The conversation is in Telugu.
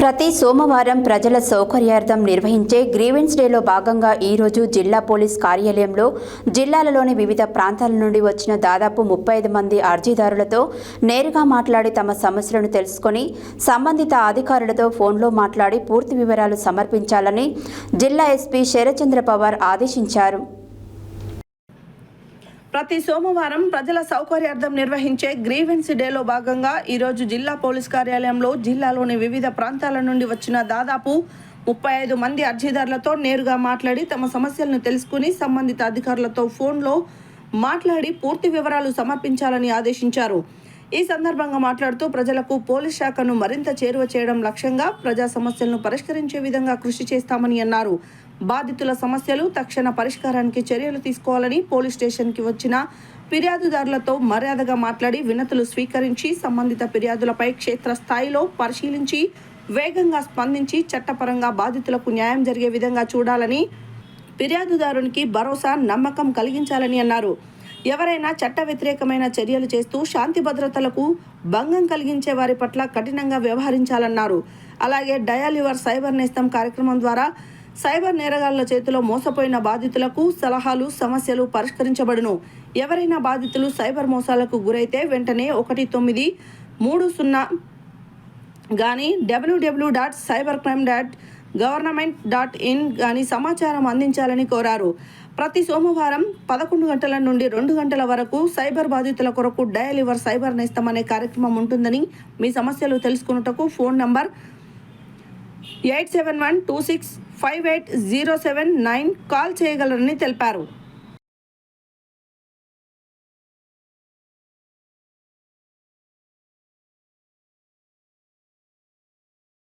ప్రతి సోమవారం ప్రజల సౌకర్యార్థం నిర్వహించే గ్రీవెన్స్ డేలో భాగంగా ఈరోజు జిల్లా పోలీస్ కార్యాలయంలో జిల్లాలలోని వివిధ ప్రాంతాల నుండి వచ్చిన దాదాపు ముప్పై ఐదు మంది అర్జీదారులతో నేరుగా మాట్లాడి తమ సమస్యలను తెలుసుకొని సంబంధిత అధికారులతో ఫోన్లో మాట్లాడి పూర్తి వివరాలు సమర్పించాలని జిల్లా ఎస్పీ శరచంద్ర పవార్ ఆదేశించారు. ప్రతి సోమవారం ప్రజల సౌకర్యార్థం నిర్వహించే గ్రీవెన్స్ డేలో భాగంగా ఈరోజు జిల్లా పోలీస్ కార్యాలయంలో జిల్లాలోని వివిధ ప్రాంతాల నుండి వచ్చిన దాదాపు ముప్పై ఐదు మంది అర్జీదారులతో నేరుగా మాట్లాడి తమ సమస్యలను తెలుసుకుని సంబంధిత అధికారులతో ఫోన్లో మాట్లాడి పూర్తి వివరాలు సమర్పించాలని ఆదేశించారు. ఈ సందర్భంగా మాట్లాడుతూ ప్రజలకు పోలీస్ శాఖను మరింత చేరువ చేయడం లక్ష్యంగా ప్రజా సమస్యలను పరిష్కరించే విధంగా కృషి చేస్తామని అన్నారు. బాధితుల సమస్యలు తక్షణ పరిష్కారానికి చర్యలు తీసుకోవాలని పోలీస్ స్టేషన్కి వచ్చిన ఫిర్యాదుదారులతో మర్యాదగా మాట్లాడి వినతులు స్వీకరించి సంబంధిత ఫిర్యాదులపై క్షేత్రస్థాయిలో పరిశీలించి వేగంగా స్పందించి చట్టపరంగా బాధితులకు న్యాయం జరిగే విధంగా చూడాలని ఫిర్యాదుదారునికి భరోసా నమ్మకం కలిగించాలని అన్నారు. ఎవరైనా చట్ట వ్యతిరేకమైన చర్యలు చేస్తూ శాంతి భద్రతలకు భంగం కలిగించే వారి పట్ల కఠినంగా వ్యవహరించాలన్నారు. అలాగే డయాలివర్ సైబర్ నేస్తం కార్యక్రమం ద్వారా సైబర్ నేరగాళ్ళ చేతిలో మోసపోయిన బాధితులకు సలహాలు సమస్యలు పరిష్కరించబడును. ఎవరైనా బాధితులు సైబర్ మోసాలకు గురైతే వెంటనే ఒకటి తొమ్మిది మూడు సున్నా కానీ W W dot cyber crime dot government dot in కానీ సమాచారం అందించాలని కోరారు. ప్రతి సోమవారం పదకొండు గంటల నుండి రెండు గంటల వరకు సైబర్ బాధితుల కొరకు డయల్ యువర్ సైబర్ నేస్తం అనే కార్యక్రమం ఉంటుందని మీ సమస్యలు తెలుసుకున్నటకు phone number eight seven one two six five eight zero seven nine call చేయగలరని తెలిపారు.